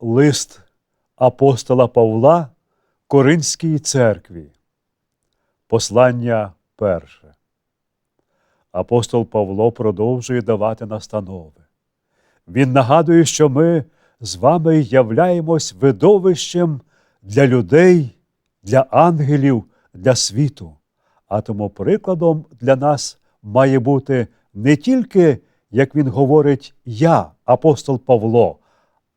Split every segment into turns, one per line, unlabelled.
Лист апостола Павла Коринській церкві. Послання перше. Апостол Павло продовжує давати настанови. Він нагадує, що ми з вами являємось видовищем для людей, для ангелів, для світу. А тому прикладом для нас має бути не тільки, як він говорить, я, апостол Павло,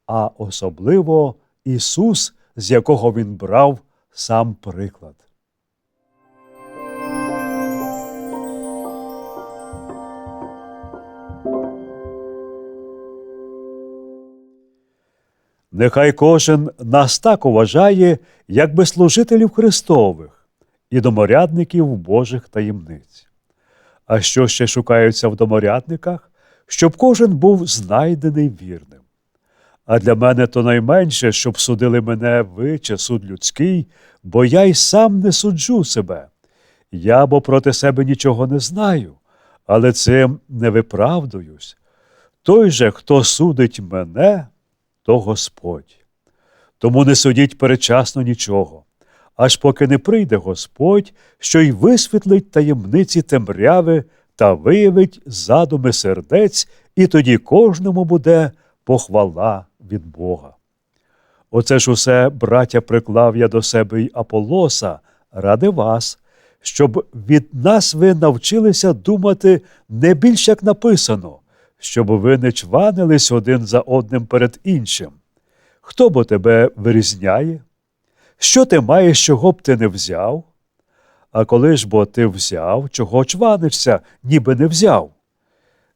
а особливо Ісус, з якого Він брав сам приклад. Нехай кожен нас так уважає, якби служителів Христових і доморядників Божих таємниць. А що ще шукаються в доморядниках, щоб кожен був знайдений вірним. А для мене то найменше, щоб судили мене ви чи суд людський, бо я й сам не суджу себе. Я бо проти себе нічого не знаю, але цим не виправдуюсь. Той же, хто судить мене, то Господь. Тому не судіть передчасно нічого, аж поки не прийде Господь, що й висвітлить таємниці темряви та виявить задуми сердець, і тоді кожному буде похвала від Бога. Оце ж усе, браття, приклав я до себе й Аполоса ради вас, щоб від нас ви навчилися думати не більш як написано, щоб ви не чванились один за одним перед іншим. Хто бо тебе вирізняє? Що ти маєш, чого б ти не взяв? А коли ж бо ти взяв, чого чванишся, ніби не взяв?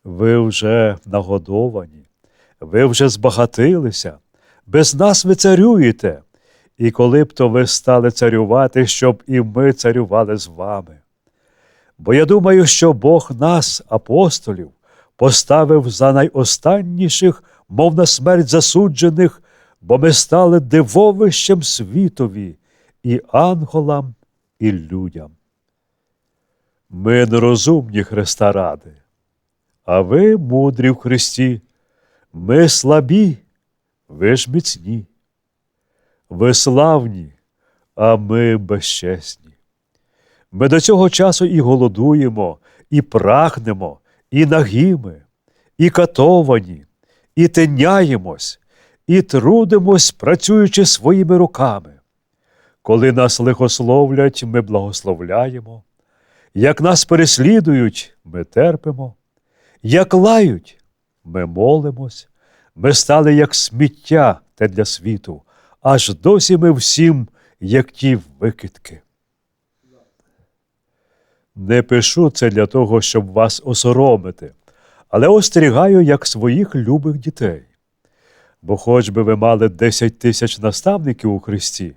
Ви вже нагодовані, ви вже збагатилися, без нас ви царюєте, і коли б то ви стали царювати, щоб і ми царювали з вами. Бо я думаю, що Бог нас, апостолів, поставив за найостанніших, мов на смерть засуджених, бо ми стали дивовищем світові і ангелам, і людям. Ми нерозумні Христа ради, а ви мудрі в Христі, ми слабі, ви ж міцні. Ви славні, а ми безчесні. Ми до цього часу і голодуємо, і прагнемо, і нагіми, і катовані, і тиняємось, і трудимось, працюючи своїми руками. Коли нас лихословлять, ми благословляємо, як нас переслідують, ми терпимо, як лають, ми молимось, ми стали як сміття те для світу, аж досі ми всім, як ті викидки. Не пишу це для того, щоб вас осоромити, але остерігаю як своїх любих дітей. Бо хоч би ви мали 10 тисяч наставників у Христі,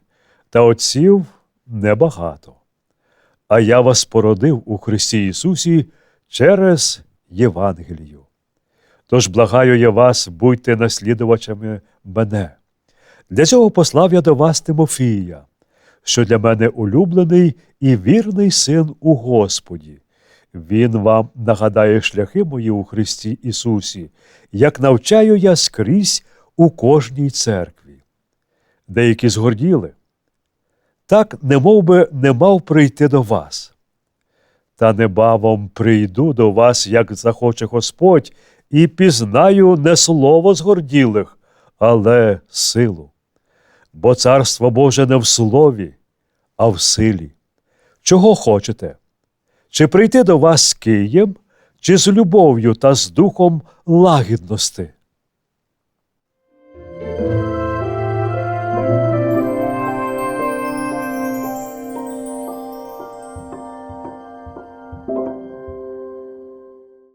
та отців небагато. А я вас породив у Христі Ісусі через Євангелію. Тож благаю я вас, будьте наслідувачами мене. Для цього послав я до вас Тимофія, що для мене улюблений і вірний син у Господі. Він вам нагадає шляхи мої у Христі Ісусі, як навчаю я скрізь у кожній церкві. Деякі згорділи. Так, немов би не мав прийти до вас. Та небавом прийду до вас, як захоче Господь, і пізнаю не слово згорділих, але силу. Бо царство Боже не в слові, а в силі. Чого хочете? Чи прийти до вас з києм, чи з любов'ю та з духом лагідності?